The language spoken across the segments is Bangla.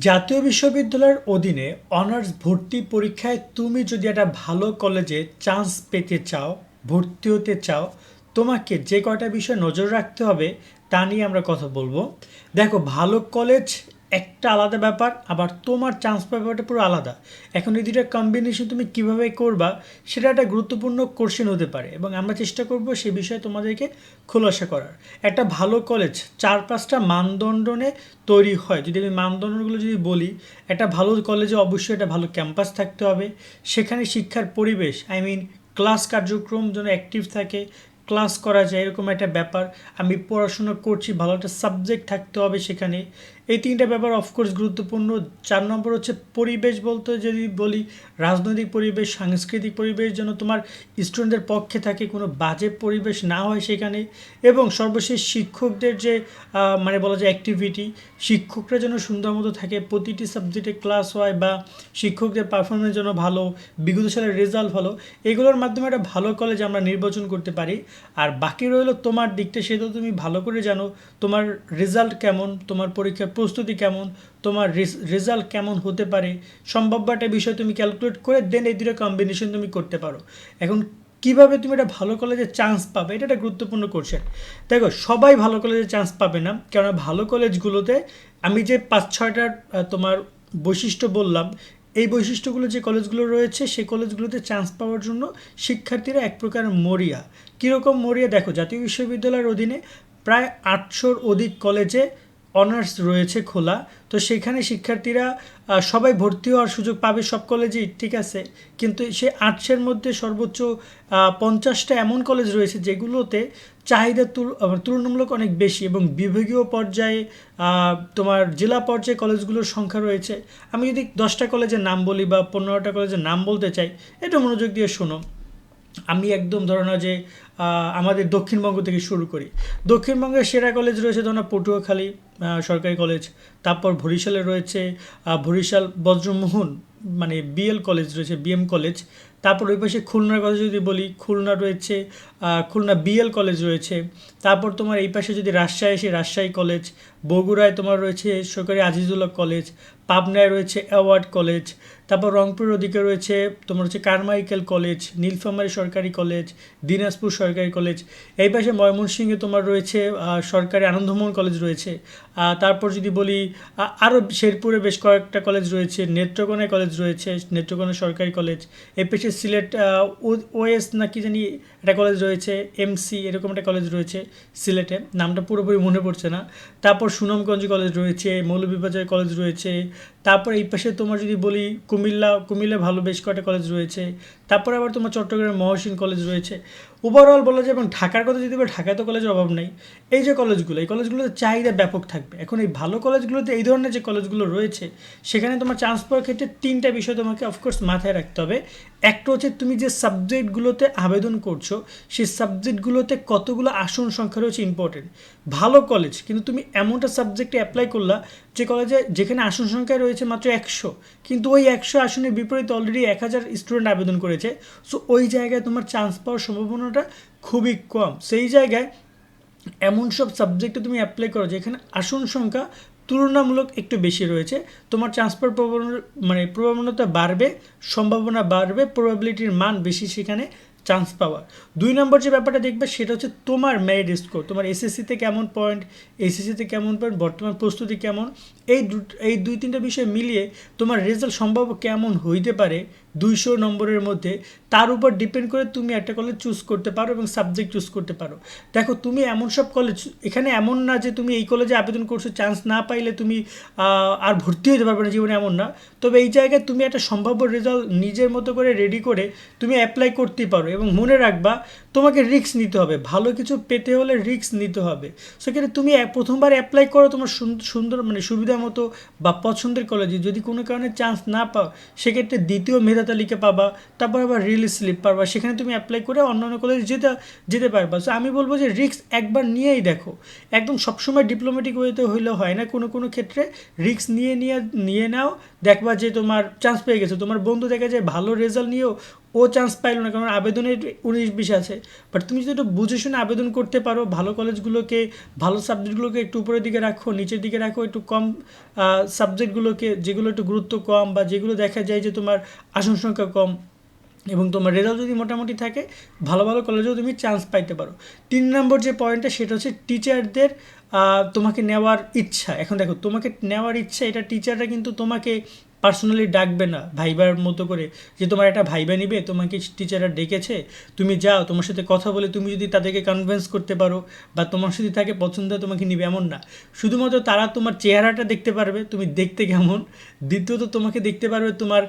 জাতীয় বিশ্ববিদ্যালয়ের অধীনে অনার্স ভর্তি পরীক্ষায় তুমি যদি একটা ভালো কলেজে চান্স পেতে চাও, ভর্তি হতে চাও, তোমাকে যে কয়টা বিষয় নজর রাখতে হবে তা নিয়ে আমরা কথা বলব। দেখো, ভালো কলেজ একটা আলাদা ব্যাপার, আবার তোমার চান্স ব্যাপারটা পুরো আলাদা। এখন এই দুইটা কম্বিনেশন তুমি কীভাবে করবা, সেটা একটা গুরুত্বপূর্ণ কোশ্চেন হতে পারে এবং আমরা চেষ্টা করব সে বিষয়ে তোমাদেরকে খোলাসা করার। একটা ভালো কলেজ চার পাঁচটা মানদণ্ডনে তৈরি হয়। যদি আমি মানদণ্ডগুলো যদি বলি, একটা ভালো কলেজে অবশ্যই একটা ভালো ক্যাম্পাস থাকতে হবে। সেখানে শিক্ষার পরিবেশ আই মিন ক্লাস কার্যক্রম যেন অ্যাক্টিভ থাকে ক্লাস করা যায়, এরকম একটা ব্যাপার। আমি পড়াশোনা করছি, ভালো একটা সাবজেক্ট থাকতে হবে সেখানে। এই তিনটা ব্যাপার অফকোর্স গুরুত্বপূর্ণ। চার নম্বর হচ্ছে পরিবেশ বলতে যদি বলি, রাজনৈতিক পরিবেশ, সাংস্কৃতিক পরিবেশ যেন তোমার স্টুডেন্টদের পক্ষে থাকে, কোনো বাজে পরিবেশ না হয় সেখানে। এবং সর্বশেষ শিক্ষকদের যে মানে বলা যায় অ্যাক্টিভিটি শিক্ষকরা যেন সুন্দর মতো থাকে, প্রতিটি সাবজেক্টে ক্লাস হয় বা শিক্ষকদের পারফরমেন্স যেন ভালো, বিগত সালের রেজাল্ট ভালো, এগুলোর মাধ্যমে একটা ভালো কলেজ আমরা নির্বাচন করতে পারি। আর বাকি রইল তোমার দিকটা, সেটা তুমি ভালো করে জানো, তোমার রেজাল্ট কেমন, তোমার পরীক্ষার প্রস্তুতি কেমন? তোমার রেজাল্ট কেমন হতে পারে? সম্ভাব্য একটা বিষয় তুমি ক্যালকুলেট করে দেন এই দুটো কম্বিনেশন তুমি করতে পারো। এখন কীভাবে তুমি একটা ভালো কলেজে চান্স পাবে? এটা একটা গুরুত্বপূর্ণ কোশ্চেন দেখো সবাই ভালো কলেজে চান্স পাবে না। কেননা ভালো কলেজগুলোতে আমি যে পাঁচ ছয়টার আহ, তোমার বৈশিষ্ট্য বললাম এই বৈশিষ্ট্যগুলো যে কলেজগুলো রয়েছে সেই কলেজগুলোতে চান্স পাওয়ার জন্য শিক্ষার্থীরা এক প্রকার মরিয়া। কীরকম মরিয়া? দেখো জাতীয় বিশ্ববিদ্যালয়ের অধীনে প্রায় আটশোর অধিক কলেজে অনার্স রয়েছে খোলা। তো সেখানে শিক্ষার্থীরা সবাই ভর্তি হওয়ার সুযোগ পাবে সব কলেজেই ঠিক আছে? কিন্তু সে আর্টসের মধ্যে সর্বোচ্চ পঞ্চাশটা এমন কলেজ রয়েছে যেগুলোতে চাহিদা তুল- তুলনামূলক অনেক বেশি এবং বিভাগীয় পর্যায়ে তোমার জেলা পর্যায়ে কলেজগুলোর সংখ্যা রয়েছে। আমি যদি দশটা কলেজের নাম বলি বা পনেরোটা কলেজের নাম বলতে চাই, এটা মনোযোগ দিয়ে শোনো। আমি একদম ধরো না যে আমাদের দক্ষিণবঙ্গ থেকে শুরু করি। দক্ষিণবঙ্গের সেরা কলেজ রয়েছে ধরো না পটুয়াখালী সরকারি কলেজ তারপর বরিশালে রয়েছে আহ, বরিশাল বজ্রমোহন মানে বিএল কলেজ রয়েছে বিএম কলেজ তারপর ওই পাশে খুলনার কথা যদি বলি খুলনা রয়েছে খুলনা বিএল কলেজ রয়েছে তারপর তোমার এই পাশে যদি রাজশাহী আসি রাজশাহী কলেজ বগুড়ায় তোমার রয়েছে সরকারি আজিজুল্লাহ কলেজ, পাবনায় রয়েছে অ্যাওয়ার্ড কলেজ, তারপর রংপুর ওদিকে রয়েছে তোমার হচ্ছে কারমাইকেল কলেজ, নীলফামারী সরকারি কলেজ, দিনাজপুর সরকারি কলেজ। এই পাশে ময়মনসিংহে তোমার রয়েছে সরকারি আনন্দমোহন কলেজ রয়েছে। তারপর যদি বলি আরও শেরপুরে বেশ কয়েকটা কলেজ রয়েছে, নেত্রকোনায় কলেজ রয়েছে, নেত্রকোনা সরকারি কলেজ। এই পাশে সিলেট ওএস না কি জানি একটা কলেজ রয়েছে, এমসি এরকম একটা কলেজ রয়েছে সিলেটে, নামটা পুরোপুরি মনে পড়ছে না। তারপর সুনামগঞ্জ কলেজ রয়েছে, মৌলভীবাজার কলেজ রয়েছে, তারপর এই পাশে তোমার যদি বলি কুমিল্লা কুমিল্লা ভালো বেশ কয়েকটা কলেজ রয়েছে, তারপর আবার তোমার চট্টগ্রামে মহসিন কলেজ রয়েছে। ওভারঅল বলা যায় এবং ঢাকার কথা যদি বলি, ঢাকায় তো কলেজের অভাব নেই। এই যে কলেজগুলো এই কলেজগুলোতে চাহিদা ব্যাপক থাকবে। এখন এই ভালো কলেজগুলোতে এই ধরনের যে কলেজগুলো রয়েছে, সেখানে তোমার চান্স পাওয়ার ক্ষেত্রে তিনটা বিষয় তোমাকে অফকোর্স মাথায় রাখতে হবে। একটা হচ্ছে তুমি যে সাবজেক্টগুলোতে আবেদন করছ, সেই সাবজেক্টগুলোতে কতগুলো আসন সংখ্যা রয়েছে ইম্পর্টেন্ট ভালো কলেজ কিন্তু তুমি এমনটা সাবজেক্টে অ্যাপ্লাই করলা যে কলেজে যেখানে আসন সংখ্যা রয়েছে মাত্র একশো, কিন্তু ওই একশো আসনের বিপরীতে অলরেডি এক হাজার স্টুডেন্ট আবেদন করেছে। সো ওই জায়গায় তোমার চান্স পাওয়ার সম্ভাবনাটা খুবই কম। সেই জায়গায় এমন সব সাবজেক্টে তুমি অ্যাপ্লাই করো যেখানে আসন সংখ্যা তুলনামূলক একটু বেশি রয়েছে। তোমার ট্রান্সফার মানে প্রবণতা বাড়বে, সম্ভাবনা বাড়বে প্রবাবিলিটির মান বেশি সেখানে চান্স পাওয়ার। দুই নম্বর যে ব্যাপারটা দেখবে সেটা হচ্ছে তোমার মেরিট স্কোর তোমার এসএসসিতে কেমন পয়েন্ট এসএসসিতে কেমন পয়েন্ট বর্তমান প্রস্তুতি কেমন? এই এই দুই তিনটা বিষয় মিলিয়ে তোমার রেজাল্ট সম্ভাব্য কেমন হইতে পারে দুইশো নম্বরের মধ্যে, তার উপর ডিপেন্ড করে তুমি একটা কলেজ চুজ করতে পারো এবং সাবজেক্ট চুজ করতে পারো। দেখো, তুমি এমন সব কলেজ এখানে এমন না যে তুমি এই কলেজে আবেদন করছ চান্স না পাইলে তুমি আর ভর্তি হতে পারবে না, জীবনে এমন না। তবে এই জায়গায় তুমি একটা সম্ভাব্য রেজাল্ট নিজের মতো করে রেডি করে তুমি অ্যাপ্লাই করতেই পারো এবং মনে রাখবা, তোমাকে রিস্ক নিতে হবে। ভালো কিছু পেতে হলে রিস্ক নিতে হবে। সেক্ষেত্রে তুমি প্রথমবার অ্যাপ্লাই করো তোমার সুন- সুন্দর মানে সুবিধা মতো বা পছন্দের কলেজে যদি কোনো কারণে চান্স না পাও, সেক্ষেত্রে দ্বিতীয় মেধা তালিকা পাবা, তারপর আবার রিল স্লিপ পাবা সেখানে তুমি অ্যাপ্লাই করে অন্য অন্য কলেজে যেতে যেতে পারবা। সো আমি বলব যে রিক্স একবার নিয়েই দেখো। একদম সবসময় ডিপ্লোম্যাটিক ওয়েতে হইলে হয় না, কোনো কোনো ক্ষেত্রে রিক্স নিয়ে নিয়ে নিয়ে নাও, দেখবা যে তোমার চান্স পেয়ে গেছে। তোমার বন্ধু দেখা যায় ভালো রেজাল্ট নিয়েও ও চান্স পাইলো না, কারণ আবেদনের উনিশ বিশ আছে। বাট তুমি যদি একটু বুঝে শুনে আবেদন করতে পারো, ভালো কলেজগুলোকে, ভালো সাবজেক্টগুলোকে একটু উপরের দিকে রাখো, নিচের দিকে রাখো, একটু কম সাবজেক্টগুলোকে যেগুলো একটু গুরুত্ব কম বা যেগুলো দেখা যায় যে তোমার আসন সংখ্যা কম এবং তোমার রেজাল্ট যদি মোটামুটি থাকে, ভালো ভালো কলেজেও তুমি চান্স পাইতে পারো। তিন নম্বর যে পয়েন্টটা সেটা হচ্ছে টিচারদের তোমাকে নেওয়ার ইচ্ছা। এখন দেখো, তোমাকে নেওয়ার ইচ্ছা, এটা টিচাররা কিন্তু তোমাকে পার্সোনালি ডাকবে না, ভাইবার মতো করে যে তোমার একটা ভাইবা নিবে, তোমাকে টিচাররা ডেকেছে, তুমি যাও, তোমার সাথে কথা বলে তুমি যদি তাদেরকে কনভিন্স করতে পারো বা তোমার সাথে তাকে পছন্দ হয় তোমাকে নিবে, এমন না। শুধুমাত্র তারা তোমার চেহারাটা দেখতে পারবে, তুমি দেখতে কেমন। দ্বিতীয়ত তোমাকে দেখতে পারবে তোমার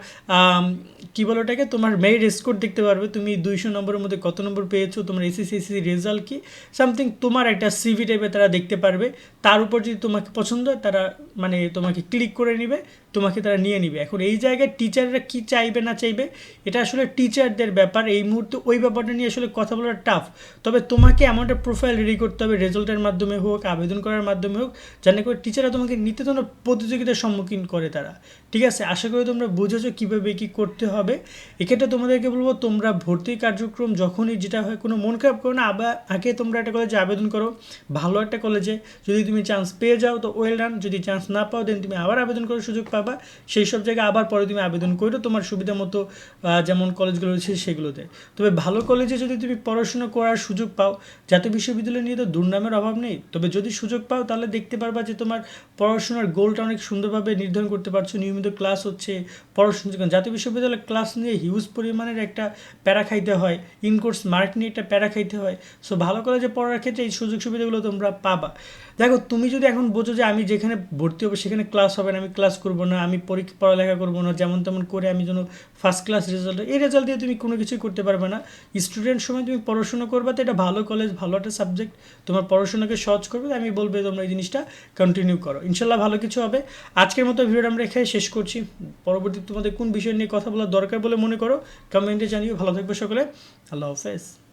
কী বলো ওটাকে? তোমার মেরিট স্কোর দেখতে পারবে, তুমি দুইশো নম্বরের মধ্যে কত নম্বর পেয়েছ, তোমার এসএসসি এসএসসি রেজাল্ট কি? সামথিং তোমার একটা সিভি টাইপে তারা দেখতে পারবে। তার উপর যদি তোমাকে পছন্দ হয়, তারা মানে তোমাকে ক্লিক করে নিবে তোমাকে তারা নিয়ে নিবে। এখন এই জায়গায় টিচাররা কি চাইবে না চাইবে, এটা আসলে টিচারদের ব্যাপার। এই মুহূর্তে ওই ব্যাপারটা নিয়ে আসলে কথা বলা টাফ তবে তোমাকে এমন একটা প্রোফাইল রেডি করতে হবে রেজাল্টের মাধ্যমে হোক, আবেদন করার মাধ্যমে হোক জানে করে টিচাররা তোমাকে নিতে তোমরা প্রতিযোগিতার সম্মুখীন করে তারা। ঠিক আছে? আশা করি তোমরা বুঝেছ কীভাবে কী করতে হবে। এক্ষেত্রে তোমাদেরকে বলব, তোমরা ভর্তি কার্যক্রম যখনই যেটা হয়, কোনো মন খারাপ করো না। আবার আগে তোমরা একটা কলেজে আবেদন করো, ভালো একটা কলেজে যদি তুমি চান্স পেয়ে যাও, তো ওয়েল রান যদি চান্স না পাও দেন তুমি আবার আবেদন করার সুযোগ পাবা। সেই সব জায়গায় আবার পরে তুমি আবেদন করো তোমার সুবিধা মতো যেমন কলেজগুলো রয়েছে সেগুলোতে। তবে ভালো কলেজে যদি তুমি পড়াশোনা করার সুযোগ পাও, জাতীয় বিশ্ববিদ্যালয় নিয়ে তো দুর্নামের অভাব নেই। তবে যদি সুযোগ পাও, তাহলে দেখতে পারবা যে তোমার পড়াশোনার গোলটা অনেক সুন্দরভাবে নির্ধারণ করতে পারছ। নিয়মিত ক্লাস হচ্ছে পড়াশোনা জাতীয় বিশ্ববিদ্যালয় ক্লাস নিয়ে হিউজ পরিমাণের একটা প্যারা খাইতে হয় ইনকোর্স মার্ক নিয়ে একটা প্যারা খাইতে হয়। সো ভালো কলেজে পড়ার ক্ষেত্রে এই সুযোগ সুবিধাগুলো তোমরা পাবা। দেখো, তুমি যদি এখন বোঝো যে আমি যেখানে ভর্তি হব, সেখানে ক্লাস হবে না, আমি ক্লাস করব না আমি পরীক্ষা, পড়ালেখা করব না, যেমন তেমন করে আমি যেন ফার্স্ট ক্লাস রেজাল্ট এই রেজাল্ট দিয়ে তুমি কোনো কিছুই করতে পারবে না। স্টুডেন্ট সময় তুমি পড়াশোনা করবে তো এটা ভালো কলেজ ভালো একটা সাবজেক্ট তোমার পড়াশোনাকে সহজ করবে, আমি বলব তোমরা এই জিনিসটা কন্টিনিউ করো। ইনশাল্লাহ ভালো কিছু হবে। আজকের মতো ভিডিওটা আমরা এখানে শেষ করছি। পরবর্তী তোমাদের কোন বিষয় নিয়ে কথা বলা দরকার বলে মনে করো কমেন্টে জানিও। ভালো থাকবে সকলে। আল্লাহ হাফেজ।